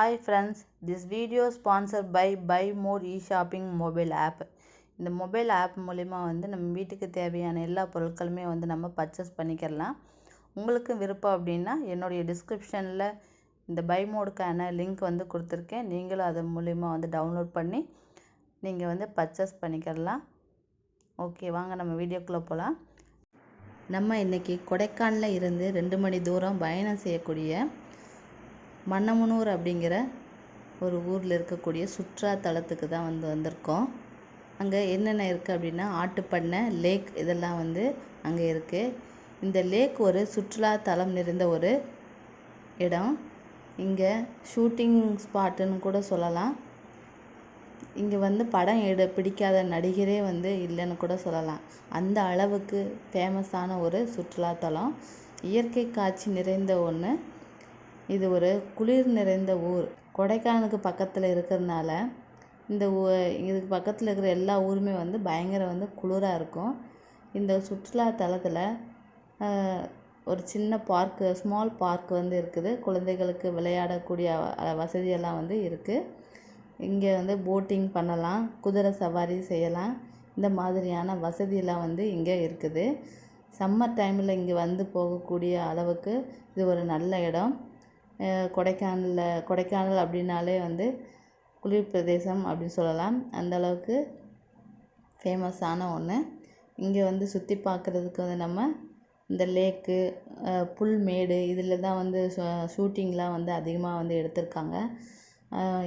Hi friends this video sponsor by buy more e shopping mobile app இந்த mobile app மூலிமா வந்து நம்ம வீட்டுக்கு தேவையான எல்லா பொருட்களுமே வந்து நம்ம பர்ச்சேஸ் பண்ணிக்கிறலாம் உங்களுக்கு விருப்பம் அப்படின்னா என்னுடைய டிஸ்கிரிப்ஷனில் இந்த பை மோடுக்கான லிங்க் வந்து கொடுத்துருக்கேன். நீங்களும் அது மூலிமா வந்து டவுன்லோட் பண்ணி நீங்கள் வந்து பர்ச்சேஸ் பண்ணிக்கிறலாம் ஓகே வாங்க நம்ம வீடியோக்குள்ளே போகலாம் நம்ம இன்றைக்கி கொடைக்கானலில் இருந்து ரெண்டு மணி தூரம் பயணம் செய்யக்கூடிய மன்னமனூர் அப்படிங்கிற ஒரு ஊரில் இருக்கக்கூடிய சுற்றுலாத்தலத்துக்கு தான் வந்து வந்திருக்கோம். அங்கே என்னென்ன இருக்குது அப்படின்னா ஆட்டுப்பண்ணை லேக் இதெல்லாம் வந்து அங்கே இருக்குது இந்த லேக் ஒரு சுற்றுலா தலம் நிறைந்த ஒரு இடம். இங்கே ஷூட்டிங் ஸ்பாட்டுன்னு கூட சொல்லலாம். இங்கே வந்து படம் எடு பிடிக்காத நடிகரே வந்து இல்லைன்னு கூட சொல்லலாம். அந்த அளவுக்கு ஃபேமஸான ஒரு சுற்றுலாத்தலம். இயற்கை காட்சி நிறைந்த ஒன்று இது ஒரு குளிர் நிறைந்த ஊர். கொடைக்கானலுக்கு பக்கத்தில் இருக்கிறதுனால இந்த ஊ இதுக்கு பக்கத்தில் இருக்கிற எல்லா ஊருமே வந்து பயங்கர வந்து குளிராக இருக்கும். இந்த சுற்றுலா தலத்தில் ஒரு சின்ன பார்க்கு ஸ்மால் பார்க் வந்து இருக்குது. குழந்தைகளுக்கு விளையாடக்கூடிய வசதியெல்லாம் வந்து இருக்குது இங்கே வந்து போட்டிங் பண்ணலாம் குதிரை சவாரி செய்யலாம். இந்த மாதிரியான வசதியெல்லாம் வந்து இங்கே இருக்குது. சம்மர் டைமில் இங்கே வந்து போகக்கூடிய அளவுக்கு இது ஒரு நல்ல இடம். கொடைக்கானலில் கொடைக்கானல் அப்படின்னாலே வந்து குளிர் பிரதேசம் அப்படின்னு சொல்லலாம். அந்தளவுக்கு ஃபேமஸான ஒன்று இங்கே வந்து சுற்றி பார்க்குறதுக்கு வந்து நம்ம இந்த லேக்கு புல்மேடு இதில் தான் வந்து ஷூட்டிங்லாம் வந்து அதிகமாக வந்து எடுத்திருக்காங்க.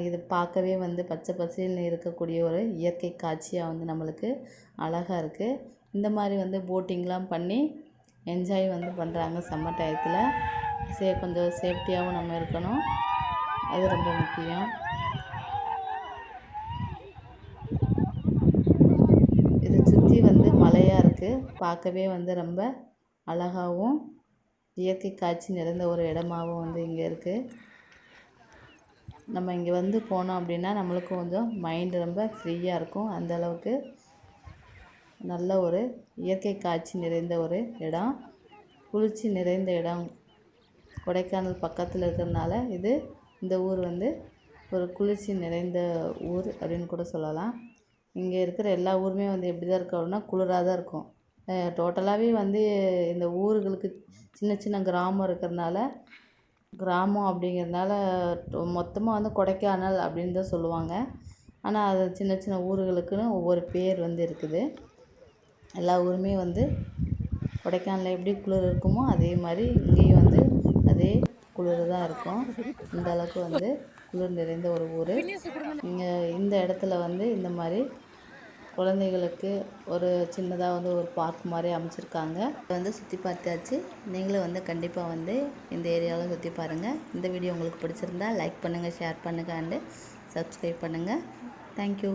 இது பார்க்கவே வந்து பச்சை பசேல்னு இருக்கக்கூடிய ஒரு இயற்கை காட்சியாக வந்து நம்மளுக்கு அழகாக இருக்குது இந்த மாதிரி வந்து போட்டிங்லாம் பண்ணி என்ஜாய் வந்து பண்ணுறாங்க சம்மர் டயத்தில் சே கொஞ்சம் சேஃப்டியாகவும் நம்ம இருக்கணும். அது ரொம்ப முக்கியம். இதை சுற்றி வந்து மலையாக இருக்குது பார்க்கவே வந்து ரொம்ப அழகாகவும் இயற்கை காட்சி நிறைந்த ஒரு இடமாகவும் வந்து இங்கே இருக்குது நம்ம இங்கே வந்து போனோம் அப்படின்னா நம்மளுக்கும் கொஞ்சம் மைண்டு ரொம்ப ஃப்ரீயாக இருக்கும். அந்தளவுக்கு நல்ல ஒரு இயற்கை காட்சி நிறைந்த ஒரு இடம். குளிர்ச்சி நிறைந்த இடம். கொடைக்கானல் பக்கத்தில் இருக்கிறனால இது இந்த ஊர் வந்து ஒரு குளிர்ச்சி நிறைந்த ஊர் அப்படின்னு கூட சொல்லலாம். இங்கே இருக்கிற எல்லா ஊருமே வந்து எப்படி தான் இருக்கும் அப்படின்னா குளிராக தான் இருக்கும் டோட்டலாகவே வந்து இந்த ஊர்களுக்கு சின்ன சின்ன கிராமம் இருக்கிறனால கிராமம் அப்படிங்கிறதுனால மொத்தமாக வந்து கொடைக்கானல் அப்படின்னு தான் சொல்லுவாங்க. ஆனால் அது சின்ன சின்ன ஊர்களுக்குன்னு ஒவ்வொரு பேர் வந்து இருக்குது. எல்லா ஊருமே வந்து கொடைக்கானலில் எப்படி குளிர் இருக்குமோ அதே மாதிரி இங்கேயும் வந்து குளிர் தான் இருக்கும். இந்த அளவுக்கு வந்து குளிர் நிறைந்த ஒரு ஊர். இங்கே இந்த இடத்துல வந்து இந்த மாதிரி குழந்தைகளுக்கு ஒரு சின்னதாக வந்து ஒரு பார்க் மாதிரி அமைச்சிருக்காங்க. வந்து சுற்றி பார்த்தாச்சு. நீங்களும் வந்து கண்டிப்பாக வந்து இந்த ஏரியாவில் சுற்றி பாருங்கள் இந்த வீடியோ உங்களுக்கு பிடிச்சிருந்தா லைக் பண்ணுங்கள் ஷேர் பண்ணுங்கள் அண்டு சப்ஸ்கிரைப் பண்ணுங்கள் தேங்க்யூ